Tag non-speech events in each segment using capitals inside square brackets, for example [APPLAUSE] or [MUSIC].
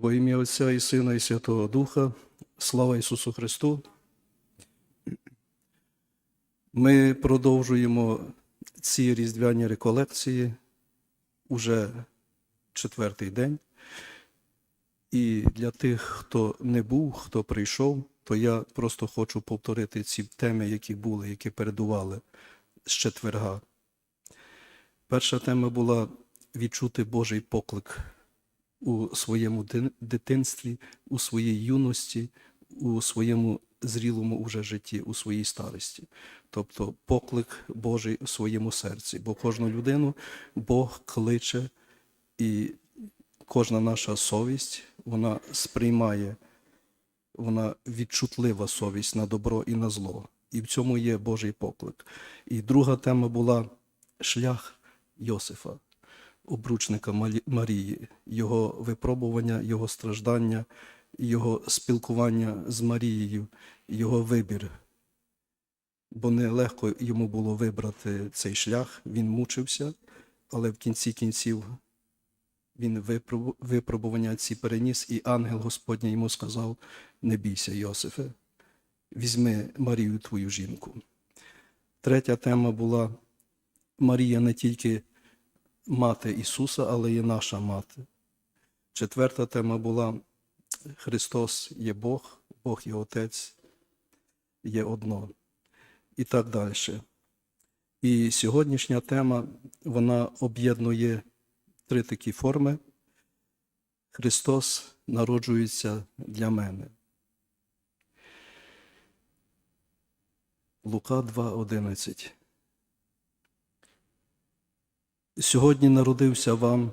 Во ім'я Отця і Сина, і Святого Духа, слава Ісусу Христу. Ми продовжуємо ці різдвяні реколекції уже четвертий день. І для тих, хто не був, хто прийшов, то я просто хочу повторити ці теми, які були, які передували з четверга. Перша тема була відчути Божий поклик у своєму дитинстві, у своїй юності, у своєму зрілому уже житті, у своїй старості. Тобто поклик Божий у своєму серці. Бо кожну людину Бог кличе, і кожна наша совість, вона сприймає, вона відчутлива совість на добро і на зло. І в цьому є Божий поклик. І друга тема була шлях Йосифа обручника Марії, його випробування, його страждання, його спілкування з Марією, його вибір. Бо нелегко йому було вибрати цей шлях, він мучився, але в кінці кінців він випробування ці переніс, і ангел Господній йому сказав: Не бійся, Йосифе, візьми Марію твою жінку. Третя тема була Марія не тільки мати Ісуса, але є наша мати. Четверта тема була Христос є Бог, Бог є Отець, є одно. І так далі. І сьогоднішня тема вона об'єднує три такі форми. Христос народжується для мене. Лука 2.11 Сьогодні народився вам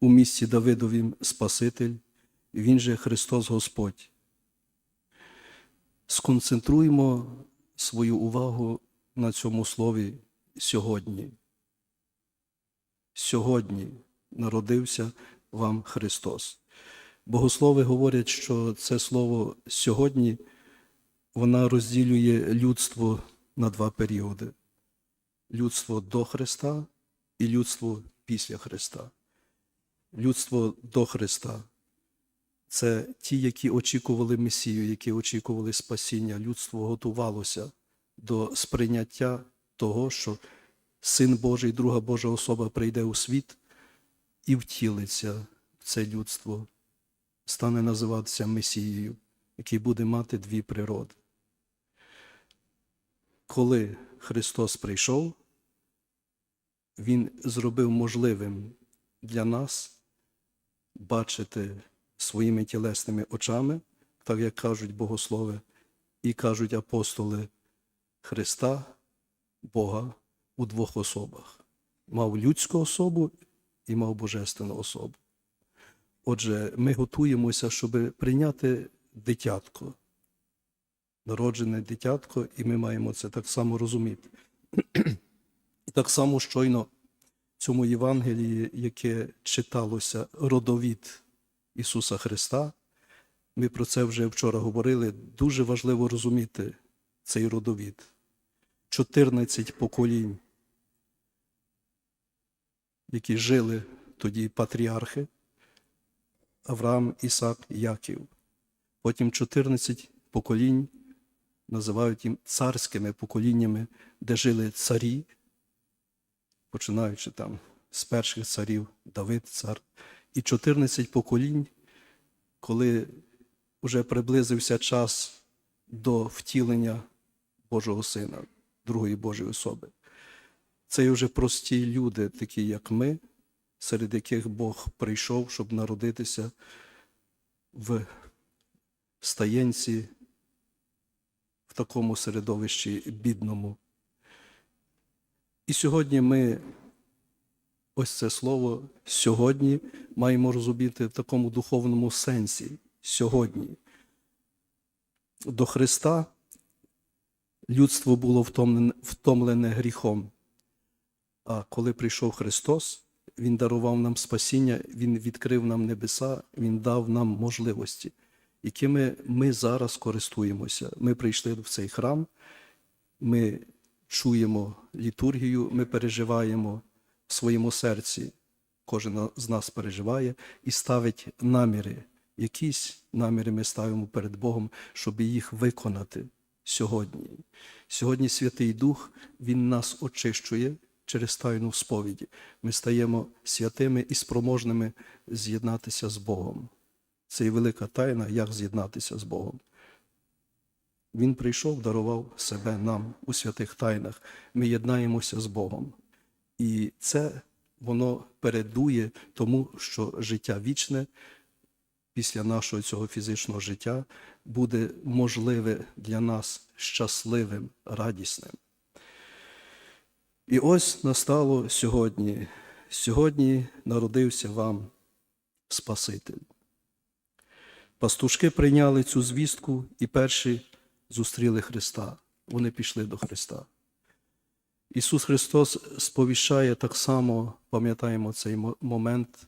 у місті Давидовім Спаситель, Він же Христос Господь. Сконцентруємо свою увагу на цьому слові сьогодні. Сьогодні народився вам Христос. Богослови говорять, що це слово сьогодні вона розділює людство на два періоди: людство до Христа і людство після Христа. Людство до Христа це ті, які очікували Месію, які очікували спасіння. Людство готувалося до сприйняття того, що Син Божий, друга Божа особа прийде у світ і втілиться в це людство, стане називатися Месією, який буде мати дві природи. Коли Христос прийшов, він зробив можливим для нас бачити своїми тілесними очами, так як кажуть богослови і кажуть апостоли Христа, Бога у двох особах. Мав людську особу і мав божественну особу. Отже, ми готуємося, щоб прийняти дитятко, народжене дитятко, і ми маємо це так само розуміти. Так само щойно в цьому Євангелії, яке читалося родовід Ісуса Христа, ми про це вже вчора говорили. Дуже важливо розуміти цей родовід. 14 поколінь, які жили тоді патріархи Авраам, Ісак, Яків. Потім 14 поколінь називають їм царськими поколіннями, де жили царі, починаючи там з перших царів Давид, цар, і 14 поколінь, коли вже приблизився час до втілення Божого Сина, другої Божої особи. Це вже прості люди, такі як ми, серед яких Бог прийшов, щоб народитися в стаєнці, в такому середовищі бідному. І сьогодні ми ось це слово сьогодні маємо розуміти в такому духовному сенсі. Сьогодні. До Христа людство було втомлене, втомлене гріхом. А коли прийшов Христос, Він дарував нам спасіння, Він відкрив нам небеса, Він дав нам можливості, якими ми зараз користуємося. Ми прийшли в цей храм, ми чуємо літургію, ми переживаємо в своєму серці, кожен з нас переживає і ставить наміри, якісь наміри ми ставимо перед Богом, щоб їх виконати сьогодні. Сьогодні Святий Дух, Він нас очищує через тайну сповіді. Ми стаємо святими і спроможними з'єднатися з Богом. Це і велика тайна, як з'єднатися з Богом. Він прийшов, дарував себе нам у святих тайнах. Ми єднаємося з Богом. І це воно передує тому, що життя вічне після нашого цього фізичного життя буде можливе для нас щасливим, радісним. І ось настало сьогодні. Сьогодні народився вам Спаситель. Пастушки прийняли цю звістку і перші зустріли Христа. Вони пішли до Христа. Ісус Христос сповіщає так само, пам'ятаємо цей момент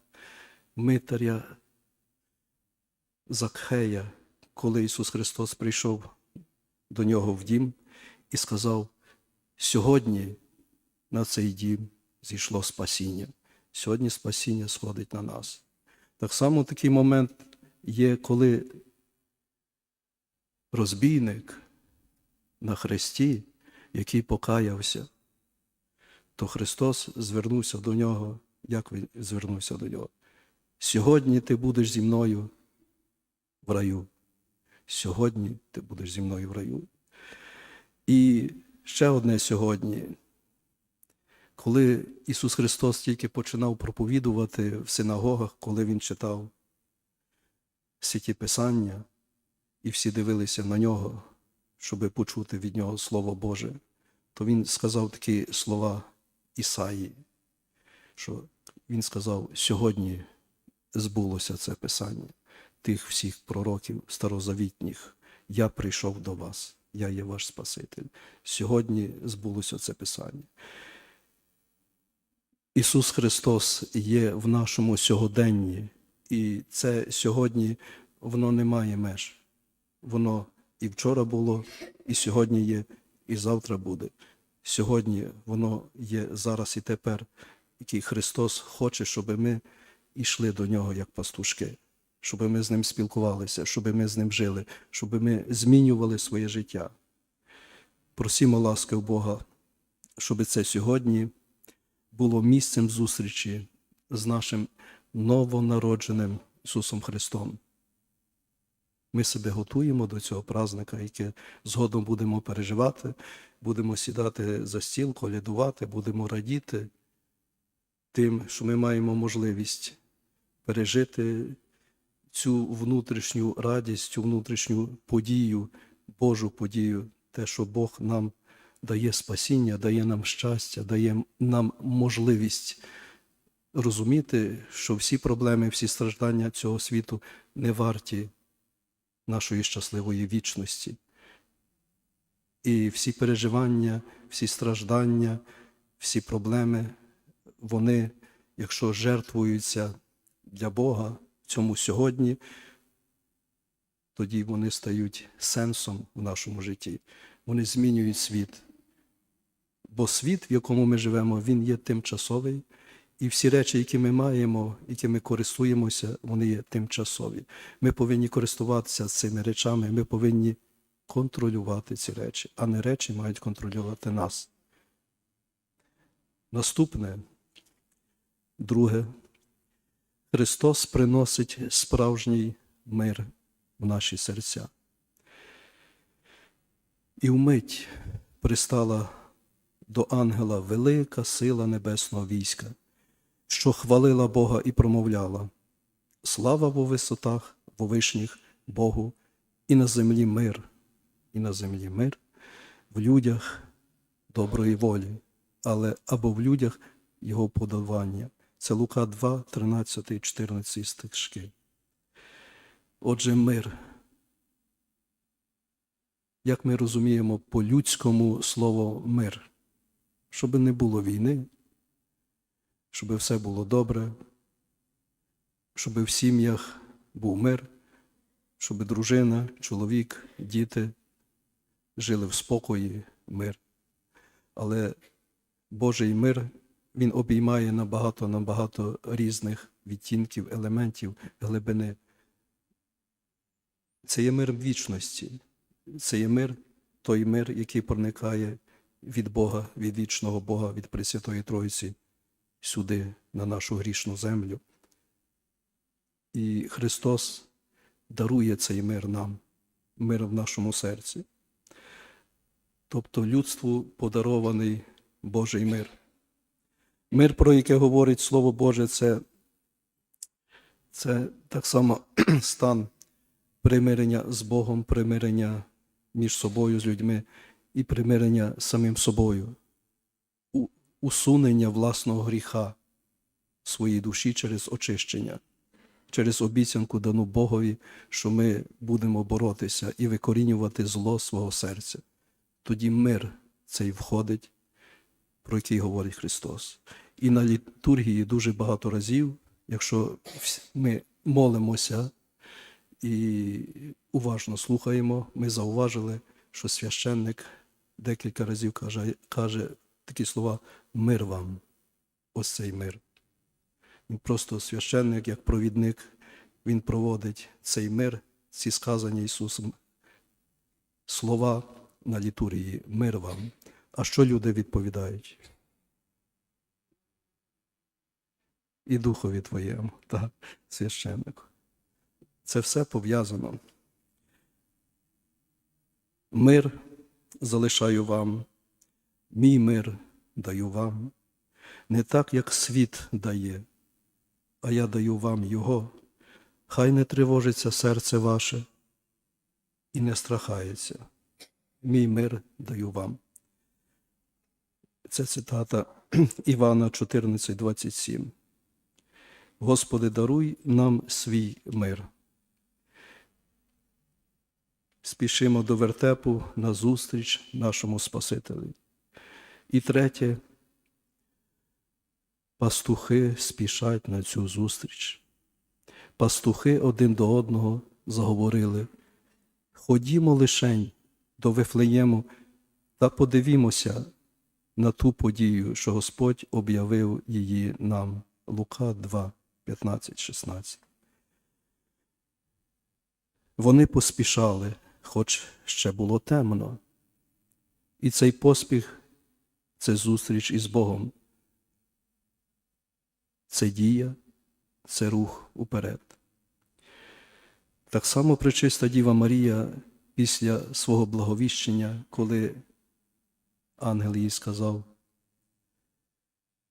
митаря Закхея, коли Ісус Христос прийшов до нього в дім і сказав: сьогодні на цей дім зійшло спасіння. Сьогодні спасіння сходить на нас. Так само такий момент є, коли розбійник на хресті, який покаявся, то Христос звернувся до нього. Як він звернувся до нього? Сьогодні ти будеш зі мною в раю. Сьогодні ти будеш зі мною в раю. І ще одне сьогодні. Коли Ісус Христос тільки починав проповідувати в синагогах, коли Він читав святі Писання, і всі дивилися на нього, щоб почути від нього Слово Боже, то Він сказав такі слова Ісаї, що Він сказав, сьогодні збулося це Писання тих всіх пророків старозавітніх. Я прийшов до вас, я є ваш Спаситель. Сьогодні збулося це Писання. Ісус Христос є в нашому сьогоденні, і це сьогодні воно не має меж. Воно і вчора було, і сьогодні є, і завтра буде. Сьогодні воно є зараз і тепер, який Христос хоче, щоб ми йшли до нього як пастушки, щоб ми з ним спілкувалися, щоб ми з ним жили, щоб ми змінювали своє життя. Просімо ласки у Бога, щоб це сьогодні було місцем зустрічі з нашим новонародженим Ісусом Христом. Ми себе готуємо до цього празника, яке згодом будемо переживати, будемо сідати за стіл, колядувати, будемо радіти тим, що ми маємо можливість пережити цю внутрішню радість, цю внутрішню подію, Божу подію, те, що Бог нам дає спасіння, дає нам щастя, дає нам можливість розуміти, що всі проблеми, всі страждання цього світу не варті нашої щасливої вічності. І всі переживання, всі страждання, всі проблеми, вони, якщо жертвуються для Бога в цьому сьогодні, тоді вони стають сенсом в нашому житті. Вони змінюють світ. Бо світ, в якому ми живемо, він є тимчасовий, і всі речі, які ми маємо, якими користуємося, вони є тимчасові. Ми повинні користуватися цими речами, ми повинні контролювати ці речі, а не речі мають контролювати нас. Наступне, друге, Христос приносить справжній мир в наші серця. І вмить пристала до ангела велика сила небесного війська, що хвалила Бога і промовляла: Слава во висотах, во вишніх Богу, і на землі мир, і на землі мир, в людях доброї волі, але або в людях Його подавання. Це Лука 2, 13, 14 стишки. Отже, мир. Як ми розуміємо по-людському слово мир, щоб не було війни, щоб все було добре, щоб в сім'ях був мир, щоб дружина, чоловік, діти жили в спокої, мир. Але Божий мир він обіймає набагато набагато різних відтінків, елементів, глибини. Це є мир вічності. Це є мир, той мир, який проникає від Бога, від вічного Бога, від Пресвятої Троїці сюди, на нашу грішну землю. І Христос дарує цей мир нам, мир в нашому серці. Тобто людству подарований Божий мир. Мир, про яке говорить Слово Боже, це, це так само [CLEARS THROAT] стан примирення з Богом, примирення між собою, з людьми і примирення з самим собою, усунення власного гріха своїй душі через очищення, через обіцянку дану Богові, що ми будемо боротися і викорінювати зло свого серця. Тоді мир цей входить, про який говорить Христос. І на літургії дуже багато разів, якщо ми молимося і уважно слухаємо, ми зауважили, що священник декілька разів каже, каже такі слова мир вам, ось цей мир. Він просто священник, як провідник, він проводить цей мир, ці сказані Ісусом слова на літургії мир вам. А що люди відповідають? І духові твоєму, так, священнику. Це все пов'язано. Мир залишаю вам, мій мир даю вам, не так, як світ дає, а я даю вам його. Хай не тривожиться серце ваше і не страхається. Мій мир даю вам. Це цитата [CLEARS THROAT] Івана 14, 27. Господи, даруй нам свій мир. Спішимо до вертепу на зустріч нашому Спасителю. І третє, пастухи спішать на цю зустріч. Пастухи один до одного заговорили. Ходімо лишень до Вифлеєму та подивімося на ту подію, що Господь об'явив її нам. Лука 2, 15, 16. Вони поспішали, хоч ще було темно. І цей поспіх це зустріч із Богом. Це дія, це рух уперед. Так само пречиста Діва Марія після свого благовіщення, коли ангел їй сказав,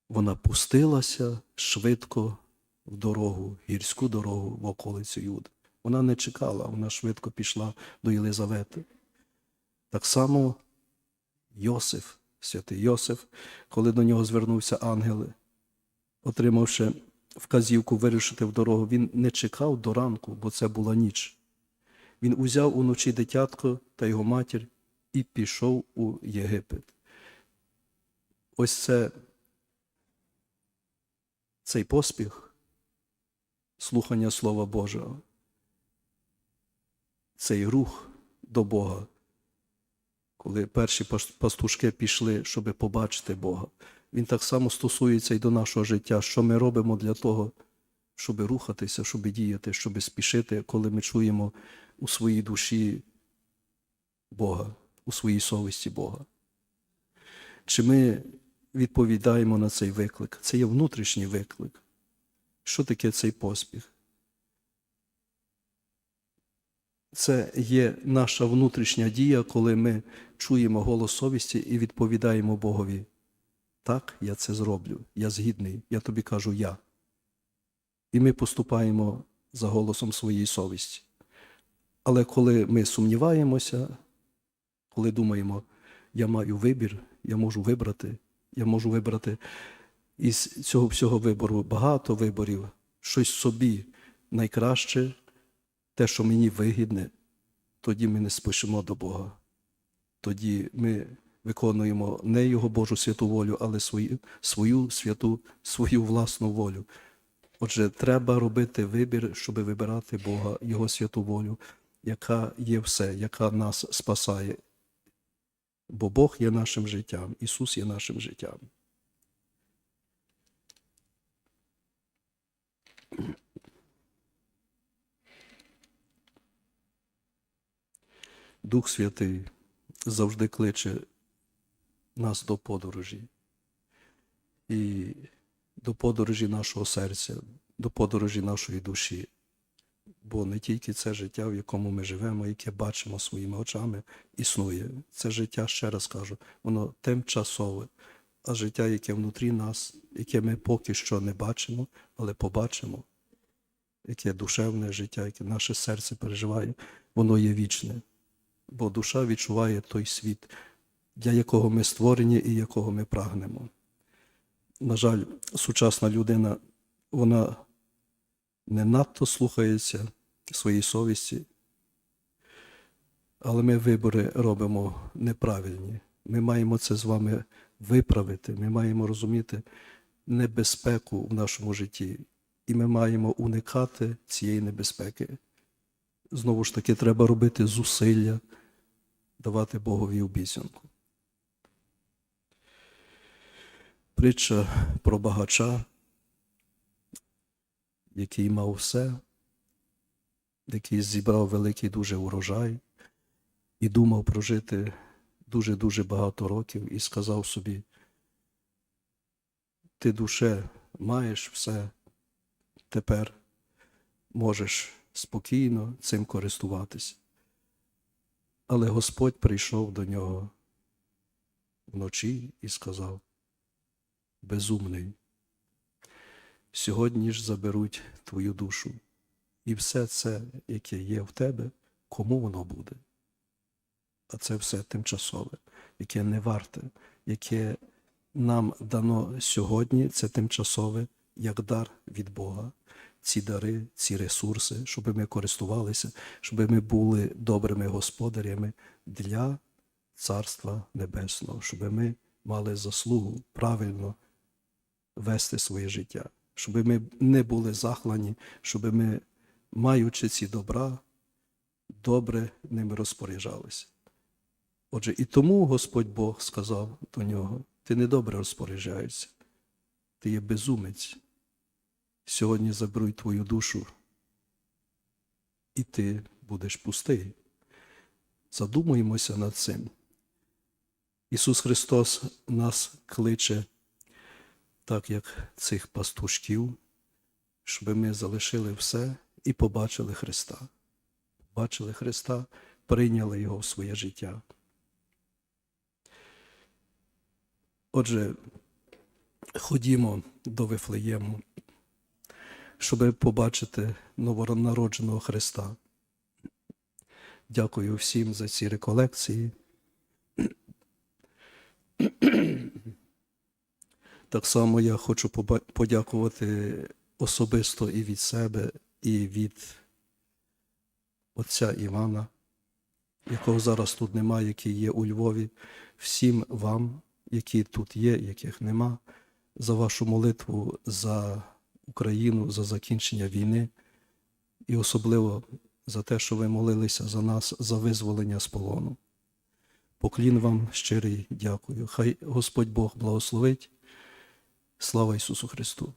вона пустилася швидко в дорогу, гірську дорогу в околицю Юд. Вона не чекала, вона швидко пішла до Єлизавети. Так само Йосиф, святий Йосиф, коли до нього звернувся ангел, отримавши вказівку вирушити в дорогу, він не чекав до ранку, бо це була ніч. Він узяв уночі дитятко та його матір і пішов у Єгипет. Ось це цей поспіх слухання Слова Божого, цей рух до Бога, коли перші пастушки пішли, щоб побачити Бога. Він так само стосується і до нашого життя, що ми робимо для того, щоб рухатися, щоб діяти, щоб спішити, коли ми чуємо у своїй душі Бога, у своїй совісті Бога. Чи ми відповідаємо на цей виклик? Це є внутрішній виклик. Що таке цей поспіх? Це є наша внутрішня дія, коли ми чуємо голос совісті і відповідаємо Богові. Так, я це зроблю, я згідний, я тобі кажу я. І ми поступаємо за голосом своєї совісті. Але коли ми сумніваємося, коли думаємо, я маю вибір, я можу вибрати, я можу вибрати із цього всього вибору багато виборів, щось собі найкраще, те, що мені вигідне, тоді ми не спішимо до Бога. Тоді ми виконуємо не Його Божу святу волю, але свою, свою святу, свою власну волю. Отже, треба робити вибір, щоб вибирати Бога, Його святу волю, яка є все, яка нас спасає. Бо Бог є нашим життям, Ісус є нашим життям. Дух Святий завжди кличе нас до подорожі. І до подорожі нашого серця, до подорожі нашої душі. Бо не тільки це життя, в якому ми живемо, яке бачимо своїми очами, існує. Це життя, ще раз кажу, воно тимчасове, а життя, яке внутрі нас, яке ми поки що не бачимо, але побачимо, яке душевне життя, яке наше серце переживає, воно є вічне. Бо душа відчуває той світ, для якого ми створені і якого ми прагнемо. На жаль, сучасна людина, вона не надто слухається своїй совісті, але ми вибори робимо неправильні. Ми маємо це з вами виправити. Ми маємо розуміти небезпеку в нашому житті, і ми маємо уникати цієї небезпеки. Знову ж таки, треба робити зусилля, давати Богові обіцянку. Притча про багача, який мав все, який зібрав великий дуже урожай і думав прожити дуже-дуже багато років і сказав собі, ти душе маєш все, тепер можеш спокійно цим користуватись. Але Господь прийшов до нього вночі і сказав, безумний, сьогодні ж заберуть твою душу. І все це, яке є в тебе, кому воно буде? А це все тимчасове, яке не варте, яке нам дано сьогодні, це тимчасове, як дар від Бога. Ці дари, ці ресурси, щоб ми користувалися, щоб ми були добрими господарями для Царства Небесного, щоб ми мали заслугу правильно вести своє життя, щоб ми не були захлані, щоб ми, маючи ці добра, добре ними розпоряджалися. Отже, і тому Господь Бог сказав до нього: ти недобре розпоряджаєшся, ти є безумець. Сьогодні заберуть твою душу, і ти будеш пустий. Задумуємося над цим. Ісус Христос нас кличе, так як цих пастушків, щоб ми залишили все і побачили Христа. Бачили Христа, прийняли Його в своє життя. Отже, ходімо до Вифлеєму, щоб побачити новонародженого Христа. Дякую всім за ці реколекції. Так само я хочу подякувати особисто і від себе, і від отця Івана, якого зараз тут немає, який є у Львові, всім вам, які тут є, яких нема, за вашу молитву за Україну, за закінчення війни, і особливо за те, що ви молилися за нас, за визволення з полону. Поклін вам щирий дякую. Хай Господь Бог благословить. Слава Ісусу Христу!